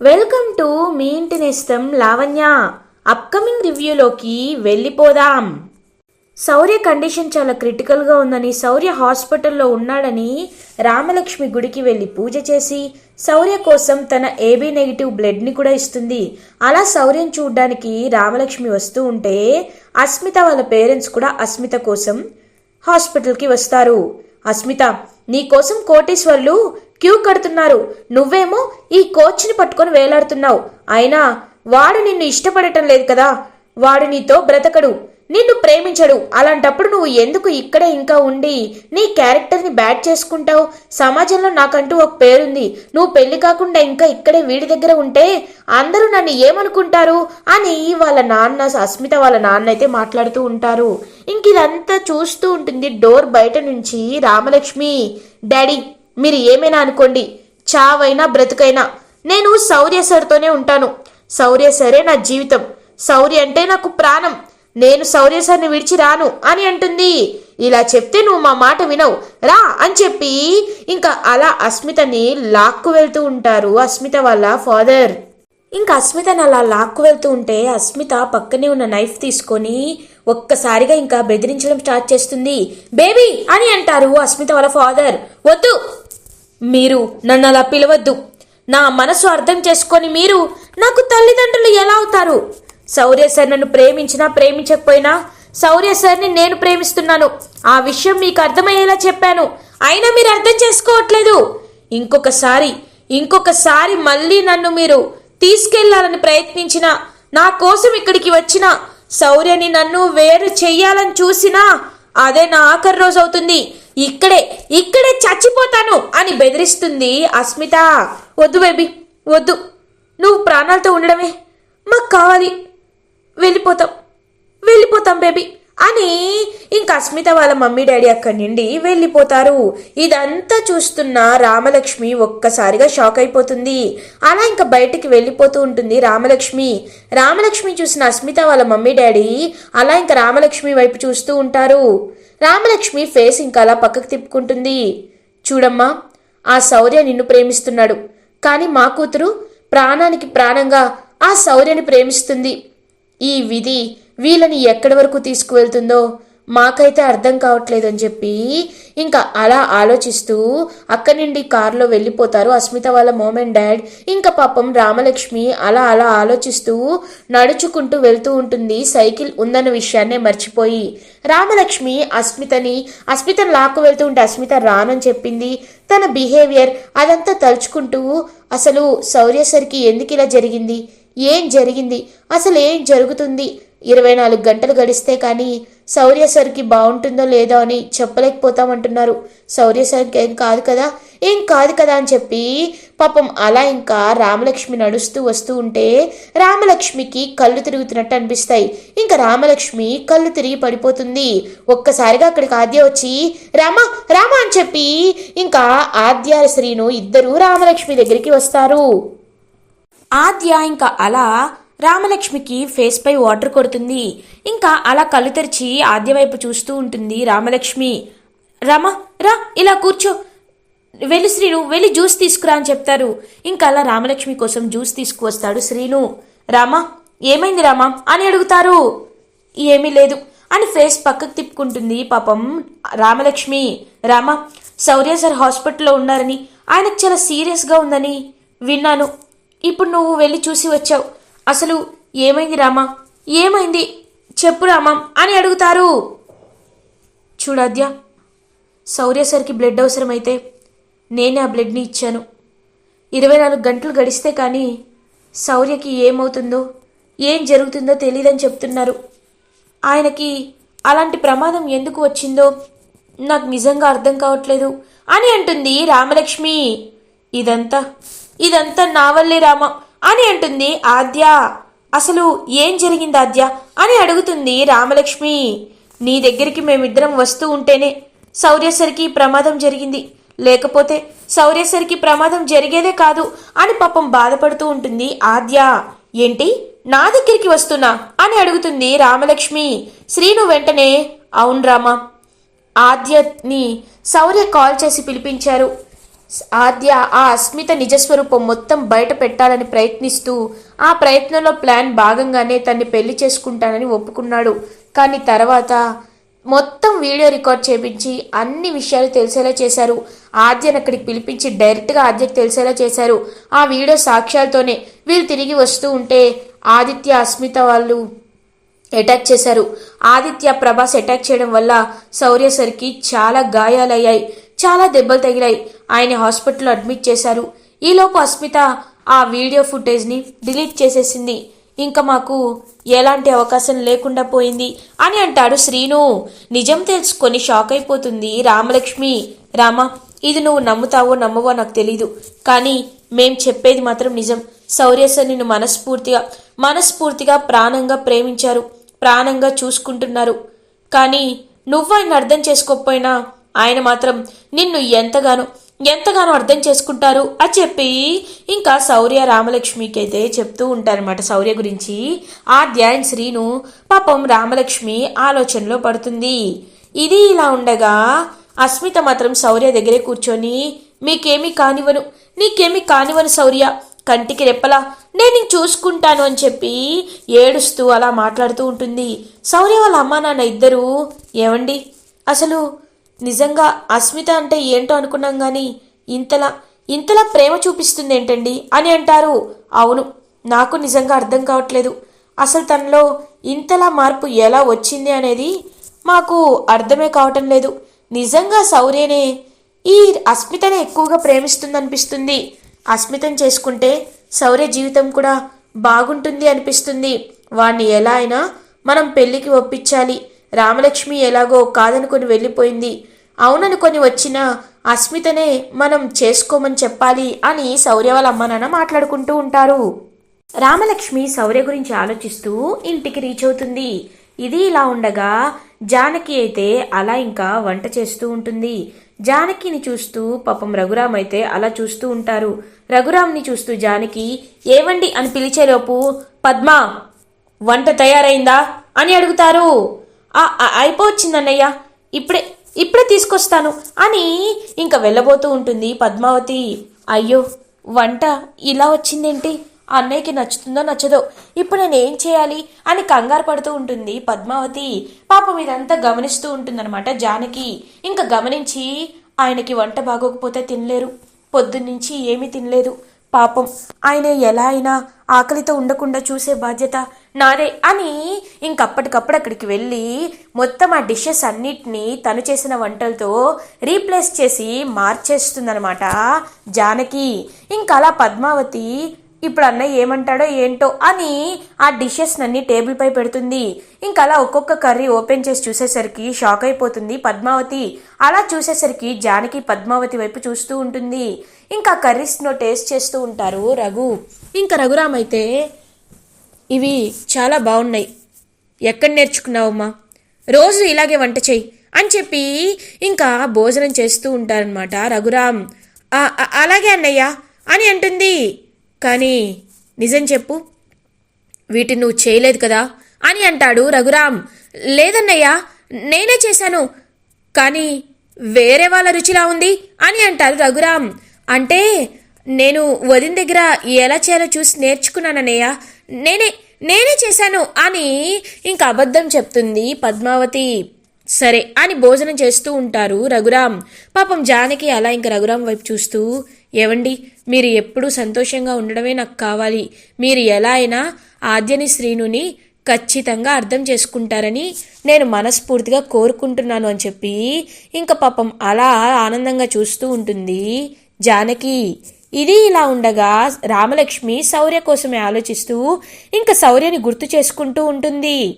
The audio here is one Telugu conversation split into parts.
వెల్కమ్ టు మీ ఇంటి ఇష్టం లావణ్య. అప్కమింగ్ రివ్యూలోకి వెళ్ళిపోదాం. శౌర్య కండిషన్ చాలా క్రిటికల్గా ఉందని శౌర్య హాస్పిటల్లో ఉన్నాడని రామలక్ష్మి గుడికి వెళ్ళి పూజ చేసి శౌర్య కోసం తన ఏబీ నెగిటివ్ బ్లడ్ని కూడా ఇస్తుంది. అలా శౌర్యం చూడ్డానికి రామలక్ష్మి వస్తూ ఉంటే అస్మిత వాళ్ళ పేరెంట్స్ కూడా అస్మిత కోసం హాస్పిటల్కి వస్తారు. అస్మిత నీ కోసం కోటేశ్వర్లు క్యూ కడుతున్నారు. నువ్వేమో ఈ కోచ్ని పట్టుకొని వేలాడుతున్నావు. అయినా వాడు నిన్ను ఇష్టపడటం లేదు కదా. వాడు నీతో బ్రతకడు. నిన్ను ప్రేమించడు. అలాంటప్పుడు నువ్వు ఎందుకు ఇక్కడే ఇంకా ఉండి నీ క్యారెక్టర్ని బ్యాట్ చేసుకుంటావు? సమాజంలో నాకంటూ ఒక పేరుంది. నువ్వు పెళ్ళి కాకుండా ఇంకా ఇక్కడే వీడి దగ్గర ఉంటే అందరూ నన్ను ఏమనుకుంటారు? అని వాళ్ళ నాన్న అస్మిత వాళ్ళ నాన్న అయితే మాట్లాడుతూ ఉంటారు. ఇంక ఇదంతా చూస్తూ ఉంటుంది. డోర్ బయట నుంచి రామలక్ష్మి. డాడీ మీరు ఏమైనా అనుకోండి చావైనా బ్రతుకైనా నేను శౌర్య సార్తోనే ఉంటాను. శౌర్య సరే నా జీవితం. శౌర్య అంటే నాకు ప్రాణం. నేను శౌర్య సార్ని విడిచి రాను అని అంటుంది. ఇలా చెప్తే నువ్వు మా మాట వినవు. రా అని చెప్పి ఇంకా అలా అస్మితని లాక్కు వెళ్తూ ఉంటారు అస్మిత వాళ్ళ ఫాదర్. ఇంకా అస్మితని అలా లాక్కు వెళ్తూ ఉంటే అస్మిత పక్కనే ఉన్న నైఫ్ తీసుకొని ఒక్కసారిగా ఇంకా బెదిరించడం స్టార్ట్ చేస్తుంది. బేబీ అని అంటారు అస్మిత వాళ్ళ ఫాదర్. వద్దు మీరు నన్ను అలా పిలవద్దు. నా మనసు అర్థం చేసుకొని మీరు నాకు తల్లిదండ్రులు ఎలా అవుతారు? శౌర్య సార్ నన్ను ప్రేమించినా ప్రేమించకపోయినా శౌర్య సార్ని నేను ప్రేమిస్తున్నాను. ఆ విషయం మీకు అర్థమయ్యేలా చెప్పాను. అయినా మీరు అర్థం చేసుకోవట్లేదు. ఇంకొకసారి ఇంకొకసారి మళ్ళీ నన్ను మీరు తీసుకెళ్ళాలని ప్రయత్నించిన నా కోసం ఇక్కడికి వచ్చిన శౌర్యని నన్ను వేరు చెయ్యాలని చూసినా అదే నా ఆఖరి రోజు అవుతుంది. ఇక్కడే ఇక్కడే చచ్చిపోతాను అని బెదిరిస్తుంది అస్మిత. వద్దు బేబీ వద్దు. నువ్వు ప్రాణాలతో ఉండడమే మాకు కావాలి. వెళ్ళిపోతాం. వెళ్ళిపోతాం బేబీ. అని ఇంక అస్మిత వాళ్ళ మమ్మీ డాడీ అక్కడి నుండి వెళ్ళిపోతారు. ఇదంతా చూస్తున్న రామలక్ష్మి ఒక్కసారిగా షాక్ అయిపోతుంది. అలా ఇంకా బయటికి వెళ్ళిపోతూ ఉంటుంది రామలక్ష్మి. రామలక్ష్మి చూసిన అస్మిత వాళ్ళ మమ్మీ డాడీ అలా ఇంకా రామలక్ష్మి వైపు చూస్తూ ఉంటారు. రామలక్ష్మి ఫేస్ ఇంకా అలా పక్కకు తిప్పుకుంటుంది. చూడమ్మా ఆ శౌర్య నిన్ను ప్రేమిస్తున్నాడు. కానీ మా కూతురు ప్రాణానికి ప్రాణంగా ఆ శౌర్యని ప్రేమిస్తుంది. ఈ విధి వీళ్ళని ఎక్కడి వరకు తీసుకువెళ్తుందో మాకైతే అర్థం కావట్లేదు అని చెప్పి ఇంకా అలా ఆలోచిస్తూ అక్కడి నుండి కారులో వెళ్ళిపోతారు అస్మిత వాళ్ళ మోమ్ అండ్ డాడ్. ఇంకా పాపం రామలక్ష్మి అలా అలా ఆలోచిస్తూ నడుచుకుంటూ వెళ్తూ ఉంటుంది. సైకిల్ ఉందన్న విషయాన్నే మర్చిపోయి. రామలక్ష్మి అస్మితని అస్మితను లాక్కు వెళ్తూ ఉంటే అస్మిత రానని చెప్పింది. తన బిహేవియర్ అదంతా తలుచుకుంటూ అసలు శౌర్యసరికి ఎందుకు ఇలా జరిగింది? ఏం జరిగింది? అసలు ఏం జరుగుతుంది? ఇరవై నాలుగు గంటలు గడిస్తే కానీ శౌర్య సార్కి బాగుంటుందో లేదో అని చెప్పలేకపోతామంటున్నారు. శౌర్య సార్కి ఏం కాదు కదా? ఏం కాదు కదా అని చెప్పి పాపం అలా ఇంకా రామలక్ష్మి నడుస్తూ వస్తూ ఉంటే రామలక్ష్మికి కళ్ళు తిరుగుతున్నట్టు అనిపిస్తాయి. ఇంకా రామలక్ష్మి కళ్ళు తిరిగి పడిపోతుంది. ఒక్కసారిగా అక్కడికి ఆద్య వచ్చి రామ రామ అని చెప్పి ఇంకా ఆద్య శ్రీను ఇద్దరు రామలక్ష్మి దగ్గరికి వస్తారు. ఆద్య ఇంకా అలా రామలక్ష్మికి ఫేస్ పై వాటర్ కొడుతుంది. ఇంకా అలా కళ్ళు తెరిచి ఆద్య వైపు చూస్తూ ఉంటుంది రామలక్ష్మి. రమ రా ఇలా కూర్చో. వెళ్ళి శ్రీను వెళ్ళి జ్యూస్ తీసుకురా అని చెప్తారు. ఇంకా అలా రామలక్ష్మి కోసం జ్యూస్ తీసుకువస్తాడు శ్రీను. రామా ఏమైంది రామా? అని అడుగుతారు. ఏమీ లేదు అని ఫేస్ పక్కకు తిప్పుకుంటుంది పాపం రామలక్ష్మి. రామ శౌర్య సార్ హాస్పిటల్లో ఉన్నారని ఆయనకు చాలా సీరియస్గా ఉందని విన్నాను. ఇప్పుడు నువ్వు వెళ్ళి చూసి వచ్చావు. అసలు ఏమైంది రామా? ఏమైంది? చెప్పు రామా అని అడుగుతారు. చూడాద్య శౌర్య సార్కి బ్లడ్ అవసరమైతే నేనే ఆ బ్లడ్ని ఇచ్చాను. ఇరవై నాలుగు గంటలు గడిస్తే కానీ శౌర్యకి ఏమవుతుందో ఏం జరుగుతుందో తెలియదని చెప్తున్నారు. ఆయనకి అలాంటి ప్రమాదం ఎందుకు వచ్చిందో నాకు నిజంగా అర్థం కావట్లేదు అని అంటుంది రామలక్ష్మి. ఇదంతా ఇదంతా నా వల్లే రామ. అని అంటుంది ఆద్య. అసలు ఏం జరిగింది ఆద్య? అని అడుగుతుంది రామలక్ష్మి. నీ దగ్గరికి మేమిద్దరం వస్తూ ఉంటేనే శౌర్యసరికి ప్రమాదం జరిగింది. లేకపోతే శౌర్యసరికి ప్రమాదం జరిగేదే కాదు అని పాపం బాధపడుతూ ఉంటుంది ఆద్య. ఏంటి? నా దగ్గరికి వస్తున్నా? అని అడుగుతుంది రామలక్ష్మి. శ్రీను వెంటనే అవును రామా. ఆద్యని శౌర్య కాల్ చేసి పిలిపించారు. ఆద్య ఆ అస్మిత నిజస్వరూపం మొత్తం బయట పెట్టాలని ప్రయత్నిస్తూ ఆ ప్రయత్నంలో ప్లాన్ భాగంగానే తన్ని పెళ్ళి చేసుకుంటానని ఒప్పుకున్నాడు. కానీ తర్వాత మొత్తం వీడియో రికార్డ్ చేపించి అన్ని విషయాలు తెలిసేలా చేశారు. ఆద్యను అక్కడికి పిలిపించి డైరెక్ట్గా ఆద్యకు తెలిసేలా చేశారు. ఆ వీడియో సాక్ష్యాలతోనే వీళ్ళు తిరిగి వస్తూ ఉంటే ఆదిత్య అస్మిత వాళ్ళు అటాక్ చేశారు. ఆదిత్య ప్రభాస్ అటాక్ చేయడం వల్ల శౌర్య సరికి చాలా గాయాలయ్యాయి. చాలా దెబ్బలు తగిలాయి. ఆయన హాస్పిటల్లో అడ్మిట్ చేశారు. ఈలోపు అస్మిత ఆ వీడియో ఫుటేజ్ని డిలీట్ చేసేసింది. ఇంకా మాకు ఎలాంటి అవకాశం లేకుండా పోయింది అని అంటాడు శ్రీను. నిజం తెలుసుకొని షాక్ అయిపోతుంది. రామలక్ష్మి రామ ఇది నువ్వు నమ్ముతావో నమ్మవో నాకు తెలీదు. కానీ మేం చెప్పేది మాత్రం నిజం. శౌర్య సార్ నిన్ను మనస్ఫూర్తిగా మనస్ఫూర్తిగా ప్రాణంగా ప్రేమించారు. ప్రాణంగా చూసుకుంటున్నారు. కానీ నువ్వు ఆయన అర్థం చేసుకోకపోయినా ఆయన మాత్రం నిన్ను ఎంతగానో ఎంతగానో అర్థం చేసుకుంటారు అని చెప్పి ఇంకా శౌర్య రామలక్ష్మికి అయితే చెప్తూ ఉంటారనమాట శౌర్య గురించి ఆ ధ్యాన్ శ్రీను పాపం రామలక్ష్మి ఆలోచనలో పడుతుంది. ఇది ఇలా ఉండగా అస్మిత మాత్రం శౌర్య దగ్గరే కూర్చొని మీకేమీ కానివను నీకేమీ కానివను శౌర్య కంటికి రెప్పలా నేను చూసుకుంటాను అని చెప్పి ఏడుస్తూ అలా మాట్లాడుతూ ఉంటుంది. శౌర్య వాళ్ళ అమ్మా నాన్న ఇద్దరు ఏమండి అసలు నిజంగా అస్మిత అంటే ఏంటో అనుకున్నాం కానీ ఇంతలా ఇంతలా ప్రేమ చూపిస్తుంది ఏంటండి అని అంటారు. అవును నాకు నిజంగా అర్థం కావట్లేదు. అసలు తనలో ఇంతలా మార్పు ఎలా వచ్చింది అనేది మాకు అర్థమే కావటం లేదు. నిజంగా శౌర్యనే ఈ అస్మితనే ఎక్కువగా ప్రేమిస్తుందనిపిస్తుంది. అస్మితం చేసుకుంటే శౌర్య జీవితం కూడా బాగుంటుంది అనిపిస్తుంది. వాణ్ణి ఎలా అయినా మనం పెళ్ళికి ఒప్పించాలి. రామలక్ష్మి ఎలాగో కాదనుకొని వెళ్ళిపోయింది. అవుననుకొని వచ్చిన అస్మితనే మనం చేసుకోమని చెప్పాలి అని శౌర్య వాళ్ళ అమ్మ నాన్న మాట్లాడుకుంటూ ఉంటారు. రామలక్ష్మి శౌర్య గురించి ఆలోచిస్తూ ఇంటికి రీచ్ అవుతుంది. ఇది ఇలా ఉండగా జానకి అయితే అలా ఇంకా వంట చేస్తూ ఉంటుంది. జానకిని చూస్తూ పాపం రఘురామ్ అయితే అలా చూస్తూ ఉంటారు. రఘురామ్ని చూస్తూ జానకి ఏవండి? అని పిలిచేలోపు పద్మ వంట తయారైందా? అని అడుగుతారు. అయిపోవచ్చిందన్నయ్య. ఇప్పుడే ఇప్పుడే తీసుకొస్తాను. అని ఇంకా వెళ్ళబోతూ ఉంటుంది పద్మావతి. అయ్యో వంట ఇలా వచ్చిందేంటి? అన్నయ్యకి నచ్చుతుందో నచ్చదో ఇప్పుడు నేను ఏం చేయాలి అని కంగారు పడుతూ ఉంటుంది పద్మావతి. పాపం ఇదంతా గమనిస్తూ ఉంటుందన్నమాట జానకి. ఇంకా గమనించి ఆయనకి వంట బాగోకపోతే తినలేరు. పొద్దున్నుంచి ఏమీ తినలేదు. పాపం. ఆయన ఎలా అయినా ఆకలితో ఉండకుండా చూసే బాధ్యత నాదే అని ఇంకప్పటికప్పుడు అక్కడికి వెళ్ళి మొత్తం ఆ డిషెస్ అన్నిటినీ తను చేసిన వంటలతో రీప్లేస్ చేసి మార్చేస్తుందనమాట జానకి. ఇంకా అలా పద్మావతి ఇప్పుడు అన్నయ్య ఏమంటాడో ఏంటో అని ఆ డిషెస్ అన్ని టేబుల్ పై పెడుతుంది. ఇంకా అలా ఒక్కొక్క కర్రీ ఓపెన్ చేసి చూసేసరికి షాక్ అయిపోతుంది పద్మావతి. అలా చూసేసరికి జానకి పద్మావతి వైపు చూస్తూ ఉంటుంది. ఇంకా కర్రీస్ను టేస్ట్ చేస్తూ ఉంటారు రఘు. ఇంకా రఘురామ్ అయితే ఇవి చాలా బాగున్నాయి ఎక్కడ నేర్చుకున్నావమ్మా? రోజు ఇలాగే వంట చెయ్యి అని చెప్పి ఇంకా భోజనం చేస్తూ ఉంటారనమాట రఘురామ్. అలాగే అన్నయ్య అని అంటుంది. కానీ నిజం చెప్పు. వీటిని నువ్వు చేయలేదు కదా? అని అంటాడు రఘురామ్. లేదన్నయ్యా నేనే చేశాను. కానీ వేరే వాళ్ళ రుచిలా ఉంది అని అంటారు రఘురామ్. అంటే నేను వదిన దగ్గర ఎలా చేయాలో చూసి నేర్చుకున్నానన్నయ్య. నేనే నేనే చేశాను అని ఇంకా అబద్ధం చెప్తుంది పద్మావతి. సరే అని భోజనం చేస్తూ ఉంటారు రఘురామ్. పాపం జానకి అలా ఇంకా రఘురామ్ వైపు చూస్తూ ఏవండి మీరు ఎప్పుడూ సంతోషంగా ఉండడమే నాకు కావాలి. మీరు ఎలా అయినా ఆద్యని శ్రీనుని ఖచ్చితంగా అర్థం చేసుకుంటారని నేను మనస్ఫూర్తిగా కోరుకుంటున్నాను అని చెప్పి ఇంకా పాపం అలా ఆనందంగా చూస్తూ ఉంటుంది జానకి. ఇది ఇలా ఉండగా రామలక్ష్మి శౌర్య కోసమే ఆలోచిస్తూ ఇంకా శౌర్యని గుర్తు చేసుకుంటూ ఉంటుంది.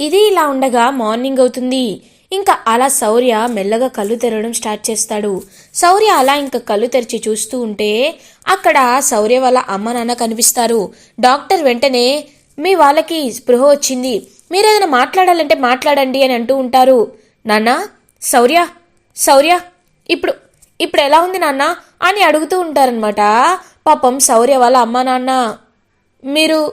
ఇది ఇలా ఉండగా మార్నింగ్ అవుతుంది. ఇంకా అలా శౌర్య మెల్లగా కళ్ళు తెరవడం స్టార్ట్ చేస్తాడు. శౌర్య అలా ఇంకా కళ్ళు తెరిచి చూస్తూ ఉంటే అక్కడ శౌర్య వాళ్ళ అమ్మ నాన్న కనిపిస్తారు. డాక్టర్ వెంటనే మీ వాళ్ళకి స్పృహ వచ్చింది. మీరు ఏదైనా మాట్లాడాలంటే మాట్లాడండి అని అంటూ ఉంటారు. నాన్న శౌర్య శౌర్య ఇప్పుడు ఇప్పుడు ఎలా ఉంది నాన్న? అని అడుగుతూ ఉంటారనమాట పాపం శౌర్య వాళ్ళ అమ్మ నాన్న. మీరు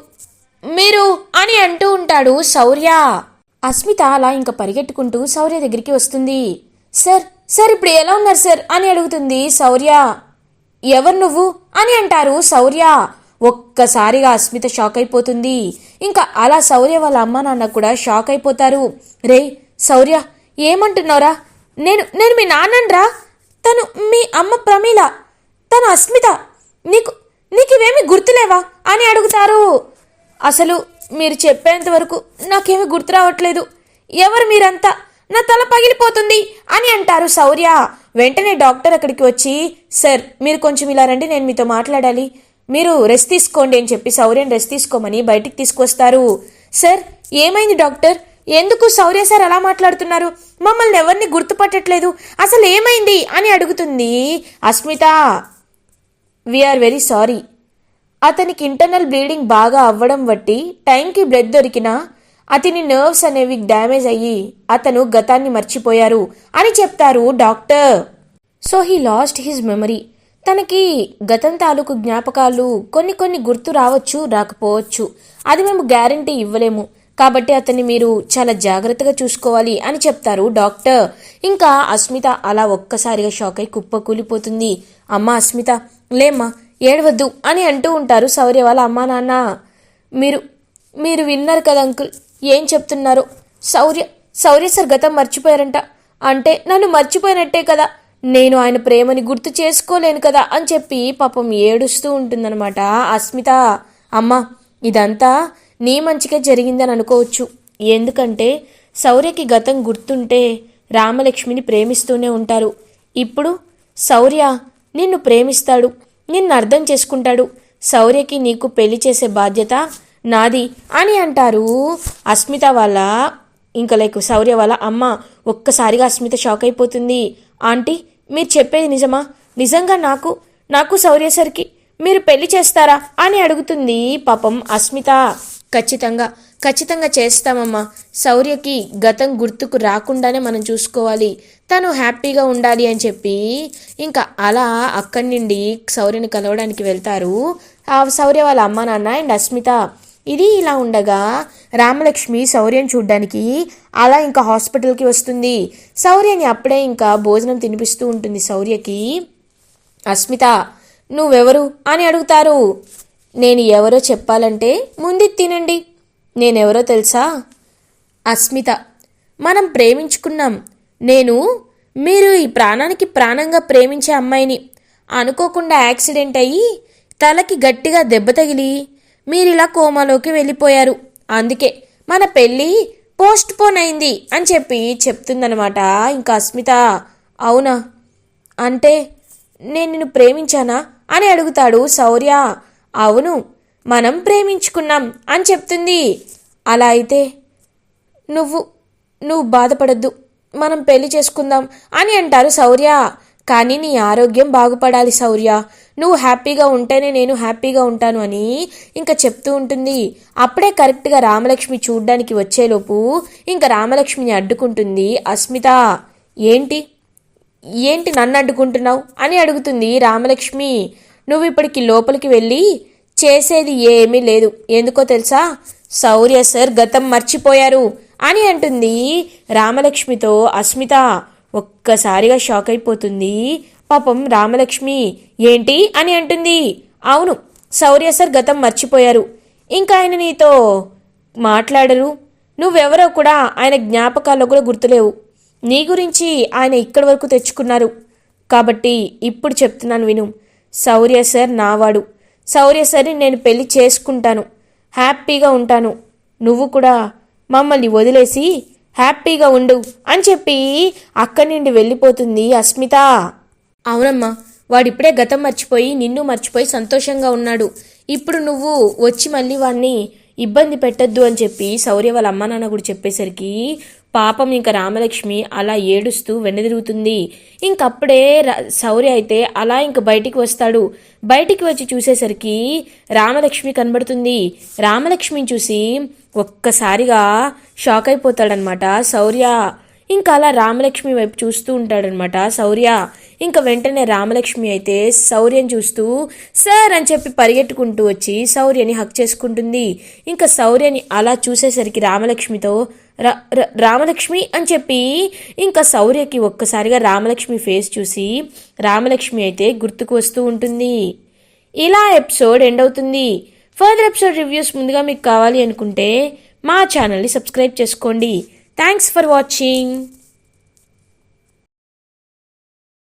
మీరు అని అంటూ ఉంటాడు శౌర్య. అస్మిత అలా ఇంకా పరిగెట్టుకుంటూ శౌర్య దగ్గరికి వస్తుంది. సార్ సార్ ఇప్పుడు ఎలా ఉన్నారు సార్? అని అడుగుతుంది శౌర్య. ఎవరు నువ్వు? అని అంటారు శౌర్య. ఒక్కసారిగా అస్మిత షాక్ అయిపోతుంది. ఇంకా అలా శౌర్య వాళ్ళ అమ్మ నాన్న కూడా షాక్ అయిపోతారు. రే శౌర్య ఏమంటున్నావురా? నేను నేను మీ నాన్నరా తను మీ అమ్మ ప్రమీల. తను అస్మిత. నీకు నీకు ఇవేమి గుర్తులేవా? అని అడుగుతారు. అసలు మీరు చెప్పేంత వరకు నాకేమీ గుర్తు రావట్లేదు. ఎవరు మీరంతా? నా తల పగిలిపోతుంది అని అంటారు శౌర్య. వెంటనే డాక్టర్ అక్కడికి వచ్చి సార్ మీరు కొంచెం ఇలా రండి నేను మీతో మాట్లాడాలి. మీరు రెస్ట్ తీసుకోండి అని చెప్పి శౌర్యని రెస్ట్ తీసుకోమని బయటికి తీసుకొస్తారు. సార్ ఏమైంది డాక్టర్? ఎందుకు శౌర్య సార్ అలా మాట్లాడుతున్నారు? మమ్మల్ని ఎవరిని గుర్తుపట్టట్లేదు? అసలు ఏమైంది? అని అడుగుతుంది అస్మిత. వీఆర్ వెరీ సారీ అతనికి ఇంటర్నల్ బ్లీడింగ్ బాగా అవ్వడం బట్టి టైంకి బ్లడ్ దొరికినా అతని నర్వ్స్ అనేవి డ్యామేజ్ అయ్యి అతను గతాన్ని మర్చిపోయారు అని చెప్తారు doctor. So he lost his memory తనకి గతం తాలూకు జ్ఞాపకాలు కొన్ని కొన్ని గుర్తు రావచ్చు రాకపోవచ్చు. అది మేము గ్యారంటీ ఇవ్వలేము. కాబట్టి అతన్ని మీరు చాలా జాగ్రత్తగా చూసుకోవాలి అని చెప్తారు డాక్టర్. ఇంకా అస్మిత అలా ఒక్కసారిగా షాక్ అయి కుప్ప కూలిపోతుంది అమ్మ అస్మిత లేమ్మా ఏడవద్దు అని అంటూ ఉంటారు శౌర్య వాళ్ళ అమ్మా నాన్న. మీరు మీరు విన్నారు కదా అంకుల్ ఏం చెప్తున్నారు? శౌర్య శౌర్య సార్ గతం మర్చిపోయారంట. అంటే నన్ను మర్చిపోయినట్టే కదా నేను ఆయన ప్రేమని గుర్తు చేసుకోలేను కదా అని చెప్పి పాపం ఏడుస్తూ ఉంటుందన్నమాట అస్మిత. అమ్మ ఇదంతా నీ మంచిగా జరిగిందని అనుకోవచ్చు. ఎందుకంటే శౌర్యకి గతం గుర్తుంటే రామలక్ష్మిని ప్రేమిస్తూనే ఉంటారు. ఇప్పుడు శౌర్య నిన్ను ప్రేమిస్తాడు. నిన్ను అర్థం చేసుకుంటాడు. శౌర్యకి నీకు పెళ్ళి చేసే బాధ్యత నాది అని అంటారు అస్మిత వాళ్ళ ఇంకా లైక్ శౌర్య వాళ్ళ అమ్మ. ఒక్కసారిగా అస్మిత షాక్ అయిపోతుంది. ఆంటీ మీరు చెప్పేది నిజమా? నిజంగా నాకు నాకు శౌర్య సరికి మీరు పెళ్ళి చేస్తారా అని అడుగుతుంది పాపం అస్మిత. ఖచ్చితంగా ఖచ్చితంగా చేస్తామమ్మా. శౌర్యకి గతం గుర్తుకు రాకుండానే మనం చూసుకోవాలి. తను హ్యాపీగా ఉండాలి అని చెప్పి ఇంకా అలా అక్కడి నుండి శౌర్యని కలవడానికి వెళ్తారు. ఆ శౌర్య వాళ్ళ అమ్మ నాన్న అండ్ అస్మిత. ఇది ఇలా ఉండగా రామలక్ష్మి శౌర్యం చూడ్డానికి అలా ఇంకా హాస్పిటల్కి వస్తుంది. శౌర్యని అప్పుడే ఇంకా భోజనం తినిపిస్తూ ఉంటుంది శౌర్యకి అస్మిత నువ్వెవరు? అని అడుగుతారు. నేను ఎవరో చెప్పాలంటే ముందు తినండి. నేనెవరో తెలుసా? అస్మిత మనం ప్రేమించుకున్నాం. నేను మీరు ఈ ప్రాణానికి ప్రాణంగా ప్రేమించే అమ్మాయిని అనుకోకుండా యాక్సిడెంట్ అయ్యి తలకి గట్టిగా దెబ్బ తగిలి మీరిలా కోమాలోకి వెళ్ళిపోయారు. అందుకే మన పెళ్ళి పోస్ట్ పోన్ అయింది అని చెప్పి చెప్తుందనమాట ఇంకా అస్మిత అవునా? అంటే నేను నిన్ను ప్రేమించానా అని అడుగుతాడు శౌర్య. అవును మనం ప్రేమించుకున్నాం అని చెప్తుంది. అలా అయితే నువ్వు నువ్వు బాధపడద్దు. మనం పెళ్ళి చేసుకుందాం అని అంటారు శౌర్య. కానీ నీ ఆరోగ్యం బాగుపడాలి శౌర్య. నువ్వు హ్యాపీగా ఉంటేనే నేను హ్యాపీగా ఉంటాను అని ఇంకా చెప్తూ ఉంటుంది. అప్పుడే కరెక్ట్గా రామలక్ష్మి చూడ్డానికి వచ్చేలోపు ఇంకా రామలక్ష్మిని అడ్డుకుంటుంది అస్మిత. ఏంటి? ఏంటి నన్ను అడ్డుకుంటున్నావు? అని అడుగుతుంది రామలక్ష్మి. నువ్వు ఇప్పటికి లోపలికి వెళ్ళి చేసేది ఏమీ లేదు. ఎందుకో తెలుసా? శౌర్య సార్ గతం మర్చిపోయారు. అని అంటుంది. రామలక్ష్మితో అస్మిత ఒక్కసారిగా షాక్ అయిపోతుంది. పాపం రామలక్ష్మి ఏంటి? అని అంటుంది. అవును శౌర్య సార్ గతం మర్చిపోయారు. ఇంకా ఆయన నీతో మాట్లాడరు. నువ్వెవరో కూడా ఆయన జ్ఞాపకాల్లో కూడా గుర్తులేవు. నీ గురించి ఆయన ఇక్కడి వరకు తెచ్చుకున్నారు. కాబట్టి ఇప్పుడు చెప్తున్నాను విను. శౌర్య సార్ నావాడు. శౌర్య సార్ని నేను పెళ్ళి చేసుకుంటాను. హ్యాపీగా ఉంటాను. నువ్వు కూడా మమ్మల్ని వదిలేసి హ్యాపీగా ఉండు అని చెప్పి అక్కడి నుండి వెళ్ళిపోతుంది అస్మిత. అవునమ్మా వాడిప్పుడే గతం మర్చిపోయి నిన్ను మర్చిపోయి సంతోషంగా ఉన్నాడు. ఇప్పుడు నువ్వు వచ్చి మళ్ళీ వాడిని ఇబ్బంది పెట్టద్దు అని చెప్పి శౌర్య వాళ్ళ అమ్మ నాన్న కూడా చెప్పేసరికి పాపం ఇంకా రామలక్ష్మి అలా ఏడుస్తూ వెనుదిరుగుతుంది ఇంకప్పుడే శౌర్య అయితే అలా ఇంక బయటికి వస్తాడు. బయటికి వచ్చి చూసేసరికి రామలక్ష్మి కనబడుతుంది. రామలక్ష్మిని చూసి ఒక్కసారిగా షాక్ అయిపోతాడనమాట శౌర్య. ఇంకా అలా రామలక్ష్మి వైపు చూస్తూ ఉంటాడనమాట శౌర్య. ఇంకా వెంటనే రామలక్ష్మి అయితే శౌర్యం చూస్తూ సార్ అని చెప్పి పరిగెట్టుకుంటూ వచ్చి శౌర్యని హక్ చేసుకుంటుంది. ఇంకా శౌర్యని అలా చూసేసరికి రామలక్ష్మితో రామలక్ష్మి అని చెప్పి ఇంకా శౌర్యకి ఒక్కసారిగా రామలక్ష్మి ఫేస్ చూసి రామలక్ష్మి అయితే గుర్తుకు వస్తూ ఉంటుంది. ఇలా ఎపిసోడ్ ఎండ్ అవుతుంది. ఫర్దర్ ఎపిసోడ్ రివ్యూస్ ముందుగా మీకు కావాలి అనుకుంటే మా ఛానల్ని సబ్స్క్రైబ్ చేసుకోండి. Thanks for watching.